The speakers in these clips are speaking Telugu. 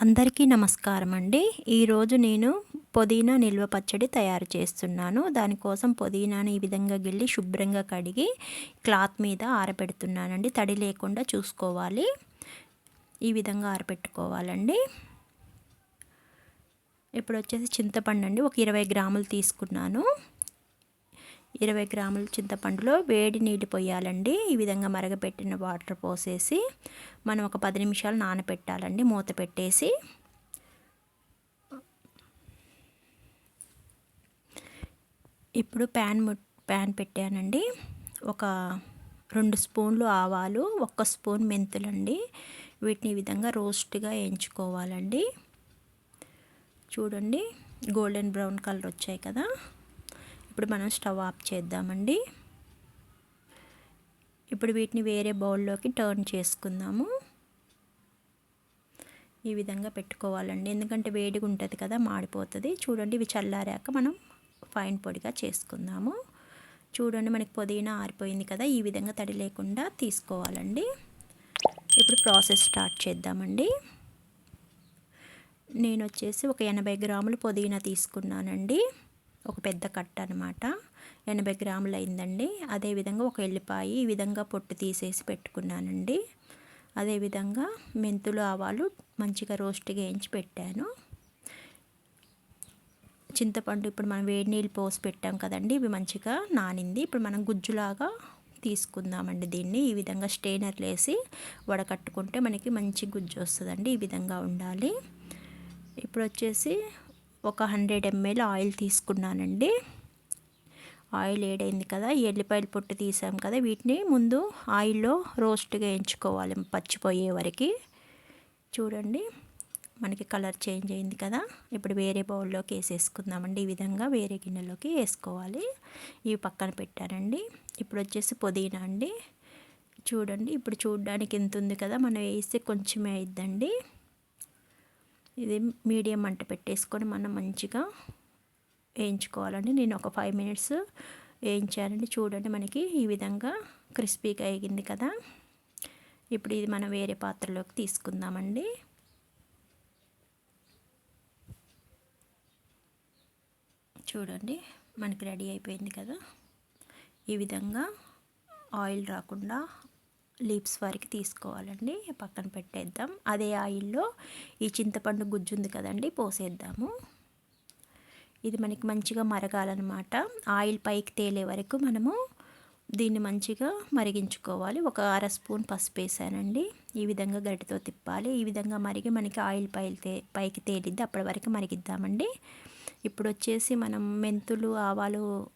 అందరికీ నమస్కారం అండి. ఈరోజు నేను పుదీనా నిల్వ పచ్చడి తయారు చేస్తున్నాను. దానికోసం పుదీనాని ఈ విధంగా గిల్లి శుభ్రంగా కడిగి క్లాత్ మీద ఆరబెడుతున్నానండి. తడి లేకుండా చూసుకోవాలి. ఈ విధంగా ఆరబెట్టుకోవాలండి. ఇప్పుడు వచ్చేసి చింతపండు అండి. ఒక ఇరవై గ్రాములు తీసుకున్నాను. ఇరవై గ్రాముల చింతపండులో వేడి నీళ్ళు పోయాలండి. ఈ విధంగా మరగపెట్టిన వాటర్ పోసేసి మనం ఒక పది నిమిషాలు నానబెట్టాలండి మూత పెట్టేసి ఇప్పుడు ప్యాన్ ప్యాన్ పెట్టానండి. ఒక రెండు స్పూన్లు ఆవాలు ఒక్క స్పూన్ మెంతులండి. వీటిని ఈ విధంగా రోస్ట్గా వేయించుకోవాలండి చూడండి గోల్డెన్ బ్రౌన్ కలర్ వచ్చాయి కదా. ఇప్పుడు మనం స్టవ్ ఆఫ్ చేద్దామండి. ఇప్పుడు వీటిని వేరే బౌల్లోకి టర్న్ చేసుకుందాము. ఈ విధంగా పెట్టుకోవాలండి. ఎందుకంటే వేడిగా ఉంటుంది కదా మాడిపోతుంది. చూడండి ఇవి చల్లారాక మనం ఫైన్ పొడిగా చేసుకుందాము. చూడండి మనకి పుదీనా ఆరిపోయింది కదా ఈ విధంగా తడి లేకుండా తీసుకోవాలండి. ఇప్పుడు ప్రాసెస్ స్టార్ట్ చేద్దామండి. నేను వచ్చేసి ఒక ఎనభై గ్రాములు పుదీనా తీసుకున్నానండి. ఒక పెద్ద కట్ట అనమాట ఎనభై గ్రాములు అయిందండి. అదేవిధంగా ఒక ఎల్లిపాయ ఈ విధంగా పొట్టు తీసేసి పెట్టుకున్నానండి. అదేవిధంగా మెంతులు ఆవాలు మంచిగా రోస్ట్గా వేయించి పెట్టాను. చింతపండు ఇప్పుడు మనం వేడి నీళ్ళు పోసి పెట్టాం కదండి ఇవి మంచిగా నానింది. ఇప్పుడు మనం గుజ్జులాగా తీసుకుందామండి దీన్ని. ఈ విధంగా స్టెయినర్లు వేసి వడకట్టుకుంటే మనకి మంచి గుజ్జు వస్తుందండి ఈ విధంగా ఉండాలి. ఇప్పుడు వచ్చేసి ఒక హండ్రెడ్ ఎంఎల్ ఆయిల్ తీసుకున్నానండి. ఆయిల్ ఏడైంది కదా ఎల్లిపాయలు పొట్టు తీసాం కదా వీటిని ముందు ఆయిల్లో రోస్ట్గా వేయించుకోవాలి పచ్చిపోయే వరకు. చూడండి మనకి కలర్ చేంజ్ అయింది కదా ఇప్పుడు వేరే బౌల్లోకి వేసేసుకుందామండి. ఈ విధంగా వేరే గిన్నెలోకి వేసుకోవాలి. ఇవి పక్కన పెట్టానండి. ఇప్పుడు వచ్చేసి పుదీనా అండి. చూడండి ఇప్పుడు చూడడానికి ఎంత ఉంది కదా మనం వేస్తే కొంచెమే అయిద్దండి. ఇది మీడియం మంట పెట్టేసుకొని మనం మంచిగా వేయించుకోవాలండి. నేను ఒక ఫైవ్ మినిట్స్ వేయించానండి. చూడండి మనకి ఈ విధంగా క్రిస్పీగా వేగింది కదా. ఇప్పుడు ఇది మనం వేరే పాత్రలోకి తీసుకుందామండి. చూడండి మనకి రెడీ అయిపోయింది కదా. ఈ విధంగా ఆయిల్ రాకుండా లీప్స్ వరకు తీసుకోవాలండి. పక్కన పెట్టేద్దాం. అదే ఆయిల్లో ఈ చింతపండు గుజ్జు ఉంది కదండి పోసేద్దాము. ఇది మనకి మంచిగా మరగాలన్నమాట. ఆయిల్ పైకి తేలే వరకు మనము దీన్ని మంచిగా మరిగించుకోవాలి. ఒక అర స్పూన్ పసుపు వేసానండి. ఈ విధంగా గరిటతో తిప్పాలి. ఈ విధంగా మరిగి మనకి ఆయిల్ పై పైకి తేలిద్ది అప్పటి వరకు మరిగిద్దామండి. ఇప్పుడు వచ్చేసి మనం మెంతులు ఆవాలు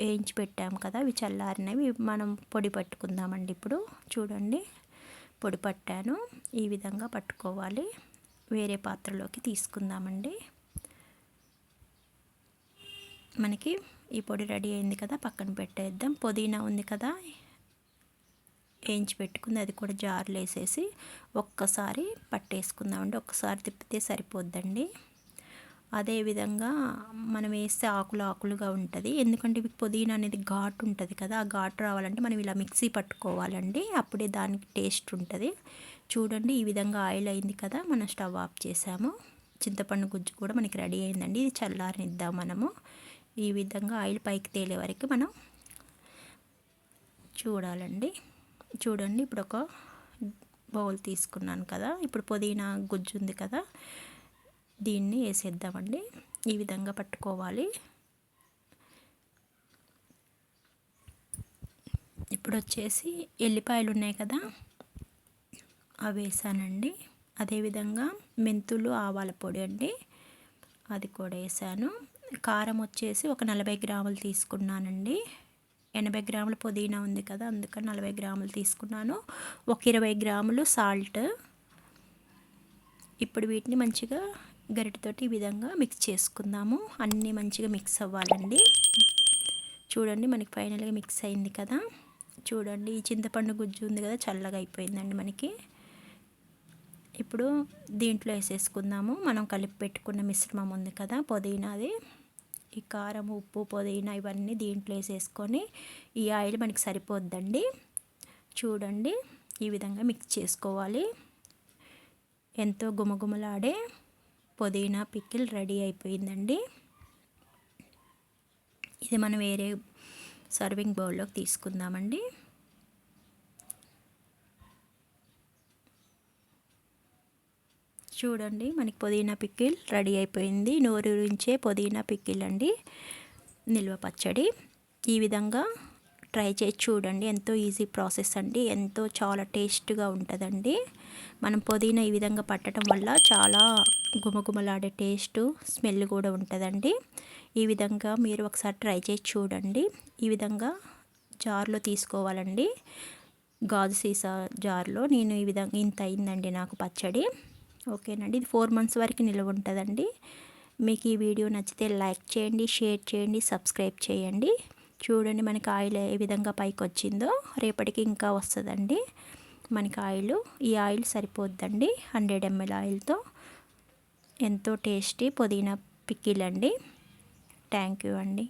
వేయించి పెట్టాము కదా అవి చల్లారినవి. మనం పొడి పట్టుకుందామండి ఇప్పుడు. చూడండి పొడి పట్టాను. ఈ విధంగా పట్టుకోవాలి. వేరే పాత్రలోకి తీసుకుందామండి. మనకి ఈ పొడి రెడీ అయింది కదా పక్కన పెట్టేద్దాం. పుదీనా ఉంది కదా వేయించి పెట్టుకుంది. అది కూడా జార్లు వేసేసి ఒక్కసారి పట్టేసుకుందామండి. ఒక్కసారి తిప్పితే సరిపోద్దండి. అదేవిధంగా మనం వేస్తే ఆకులు ఆకులుగా ఉంటుంది. ఎందుకంటే ఇవి పుదీనా అనేది ఘాటు ఉంటుంది కదా ఆ ఘాటు రావాలంటే మనం ఇలా మిక్సీ పట్టుకోవాలండి. అప్పుడే దానికి టేస్ట్ ఉంటుంది. చూడండి ఈ విధంగా ఆయిల్ అయింది కదా మనం స్టవ్ ఆఫ్ చేసాము. చింతపండు గుజ్జు కూడా మనకి రెడీ అయిందండి. ఇది చల్లారనిద్దాం మనము. ఈ విధంగా ఆయిల్ పైకి తేలే వరకు మనం చూడాలండి. చూడండి ఇప్పుడు ఒక బౌల్ తీసుకున్నాను కదా. ఇప్పుడు పుదీనా గుజ్జు ఉంది కదా దీన్ని వేసేద్దామండి. ఈ విధంగా పట్టుకోవాలి. ఇప్పుడు వచ్చేసి ఎల్లిపాయలు ఉన్నాయి కదా అవి వేసానండి. అదేవిధంగా మెంతులు ఆవాల పొడి అండి అది కూడా వేసాను. కారం వచ్చేసి ఒక నలభై గ్రాములు తీసుకున్నానండి. ఎనభై గ్రాముల పుదీనా ఉంది కదా అందుకని నలభై గ్రాములు తీసుకున్నాను. ఒక ఇరవై గ్రాములు సాల్ట్. ఇప్పుడు వీటిని మంచిగా గరిటతోటి ఈ విధంగా మిక్స్ చేసుకుందాము. అన్నీ మంచిగా మిక్స్ అవ్వాలండి. చూడండి మనకి ఫైనల్గా మిక్స్ అయింది కదా. చూడండి ఈ చింతపండు గుజ్జు ఉంది కదా చల్లగా అయిపోయిందండి మనకి. ఇప్పుడు దీంట్లో వేసేసుకుందాము. మనం కలిపి పెట్టుకున్న మిశ్రమం ఉంది కదా పుదీనాది. ఈ కారం ఉప్పు పుదీనా ఇవన్నీ దీంట్లో వేసేసుకొని ఈ ఆయిల్ మనకి సరిపోద్దండి. చూడండి ఈ విధంగా మిక్స్ చేసుకోవాలి. ఎంతో గుమగుమలాడే పుదీనా పిక్కిల్ రెడీ అయిపోయిందండి. ఇది మనం వేరే సర్వింగ్ బౌల్లోకి తీసుకుందామండి. చూడండి మనకి పుదీనా పిక్కిల్ రెడీ అయిపోయింది. నోరు నుంచే పుదీనా పిక్కిల్ అండి. నిల్వ పచ్చడి. ఈ విధంగా ట్రై చేసి చూడండి. ఎంతో ఈజీ ప్రాసెస్ అండి. ఎంతో చాలా టేస్ట్గా ఉంటుందండి. మనం పుదీనా ఈ విధంగా పట్టడం వల్ల చాలా గుమగుమలాడే టేస్ట్ స్మెల్ కూడా ఉంటుందండి. ఈ విధంగా మీరు ఒకసారి ట్రై చేసి చూడండి. ఈ విధంగా జార్లో తీసుకోవాలండి. గాజు సీసా జార్లో నేను ఈ విధంగా ఇంత అయిందండి నాకు పచ్చడి. ఓకేనండి. ఇది ఫోర్ మంత్స్ వరకు నిల్వ ఉంటుందండి. మీకు ఈ వీడియో నచ్చితే లైక్ చేయండి షేర్ చేయండి సబ్స్క్రైబ్ చేయండి. చూడండి మనకి ఆయిల్ ఏ విధంగా పైకి వచ్చిందో రేపటికి ఇంకా వస్తుందండి. మనకి ఆయిల్ ఈ ఆయిల్ సరిపోద్దండి హండ్రెడ్ ఎంఎల్ ఆయిల్తో. ఎంతో టేస్టీ పుదీనా పిక్కిలండి. థ్యాంక్ యూ అండి.